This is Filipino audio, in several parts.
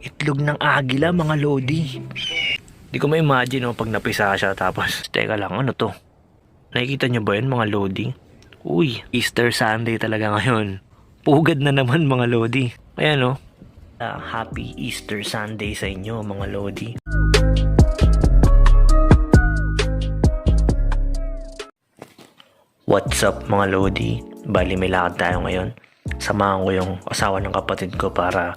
Itlog ng agila, mga lodi. Di ko ma-imagine no, pag napisa siya tapos, teka lang, ano to? Nakikita nyo ba yun, mga lodi? Uy, Easter Sunday talaga ngayon. Pugad na naman, mga lodi. Ayan no. Ah, happy Easter Sunday sa inyo, mga lodi. What's up mga Lodi? Bali may lakad tayo ngayon. Samahan ko yung asawa ng kapatid ko para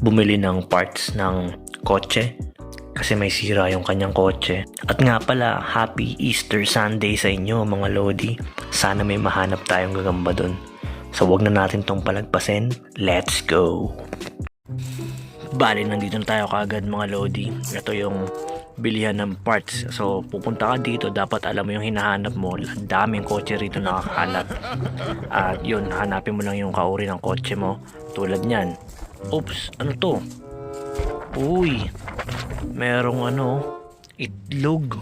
bumili ng parts ng kotse. Kasi may sira yung kanyang kotse. At nga pala, happy Easter Sunday sa inyo mga Lodi. Sana may mahanap tayong gagamba dun. So wag na natin tong palagpasin. Let's go! Bali, nandito na tayo kagad mga Lodi. Ito yung bilihan ng parts. So, pupunta ka dito, dapat alam mo yung hinahanap mo. Ang daming kotse rito nakakalat. At yun, hanapin mo lang yung kauri ng kotse mo. Tulad niyan. Oops, ano to? Uy, merong ano, itlog.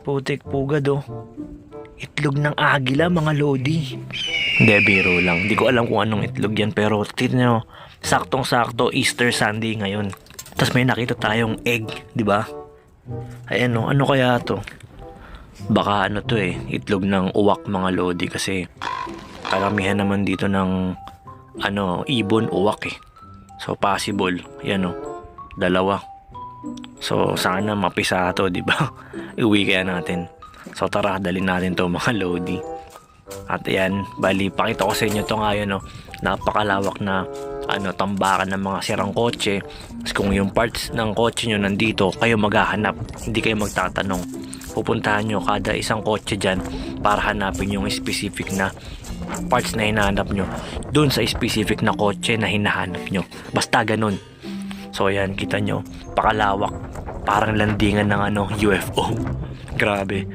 Putik pugad oh. Itlog ng agila mga Lodi. Hindi, biro lang. Hindi ko alam kung anong itlog yan. Pero, tignan nyo, saktong-sakto Easter Sunday ngayon. Tapos may nakita tayong egg, di ba? Ayan no, ano kaya to? Baka ano to eh, itlog ng uwak mga lodi kasi karamihan naman dito ng ano, ibon uwak eh. So possible, yan no, dalawa. So sana mapisa to, di ba? Iuwi kaya natin. So tara, dalhin natin to mga lodi. At ayan, bali, pakita ko sa inyo to ngayon, no. Napakalawak na ano, tambakan ng mga sirang kotse. Tapos kung yung parts ng kotse nyo nandito, kayo maghahanap. Hindi kayo magtatanong. Pupuntahan nyo kada isang kotse dyan para hanapin yung specific na parts na hinahanap nyo. Doon sa specific na kotse na hinahanap nyo. Basta ganun. So ayan, kita nyo, pakalawak. Parang landingan ng ano, UFO. Grabe.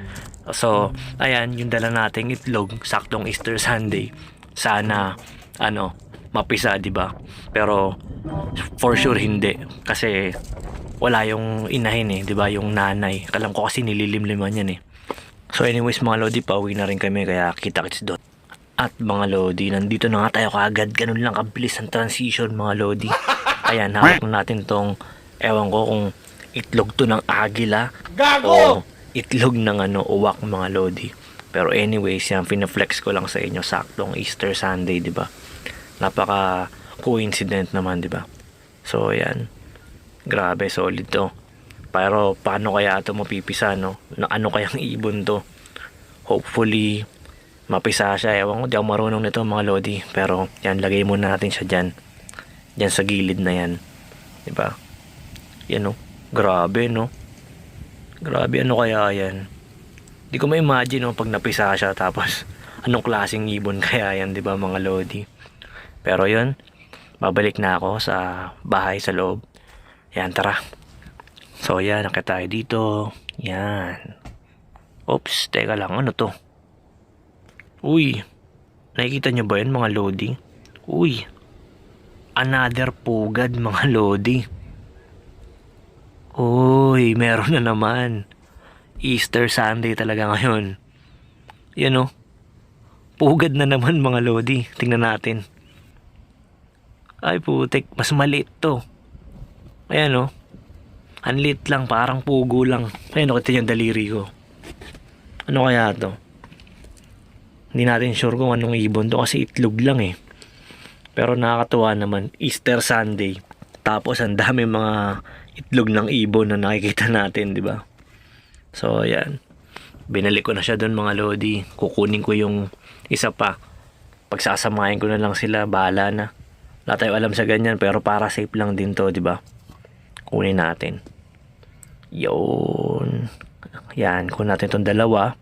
So, ayan, yung dala nating itlog, saktong Easter Sunday. Sana, ano, mapisa, di ba? Pero, for sure hindi. Kasi, wala yung inahin eh, di ba? Yung nanay. Kalam ko kasi nililimliman yan eh. So anyways mga Lodi, pauwi na rin kami kaya kita-kits doon. At mga Lodi, nandito na nga tayo kaagad. Ganun lang kabilis ang transition mga Lodi. Ayan, hawak na natin tong, ewan ko kung itlog to ng agila. O itlog ng ano, uwak mga Lodi. Pero anyways, yan, pinaflex ko lang sa inyo. Saktong Easter Sunday, di ba? Napaka coincident naman, di ba? So, yan. Grabe, solid to. Pero, paano kaya ito mapipisa, no? Na ano kayang ibon to? Hopefully, mapisa siya. Ewan ko, di ako marunong nito mga Lodi. Pero, yan, lagay muna natin siya dyan. Dyan sa gilid na yan. Ba? Yan, no? Grabe, no? Grabe, ano kaya yan? Di ko ma-imagine, no, pag napisa siya. Tapos, anong klaseng ibon kaya yan, di ba, mga Lodi? Pero, yun. Babalik na ako sa bahay sa loob. Yan, tara. So, yan, nakita tayo dito. Yan. Oops, teka lang, ano to? Uy, nakikita nyo ba yun mga lodi? Uy, another pugad mga lodi. Uy, meron na naman. Easter Sunday talaga ngayon. Yan o. Pugad na naman mga lodi. Tingnan natin. Ay putik, mas maliit to. Ayan o. Liit lang, parang pugo lang. Ayan o, kita yung daliri ko. Ano kaya to? Hindi natin sure kung anong ibon to kasi itlog lang eh. Pero nakakatuwa naman, Easter Sunday. Tapos ang dami mga itlog ng ibon na nakikita natin, di ba? So, ayan. Binalik ko na siya doon mga lodi. Kukunin ko yung isa pa. Pagsasamahin ko na lang sila, bahala na. Wala tayo alam sa ganyan, pero para safe lang din to, di ba? Kunin natin. Yun. Yan, kunin natin itong dalawa.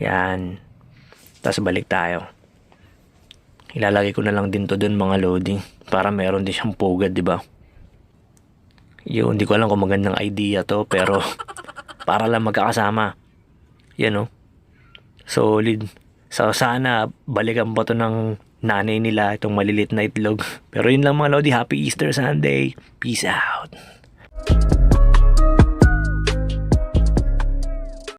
Yan. Tapos balik tayo. Ilalagay ko na lang din to dun mga loading para meron din siyang pugad, di ba? Yun, hindi ko alam kung magandang idea to pero para lang magkakasama. Yan oh. Solid. So sana balikan pa to ng nanay nila itong malilit na itlog. Pero yun lang mga lodi, happy Easter Sunday. Peace out.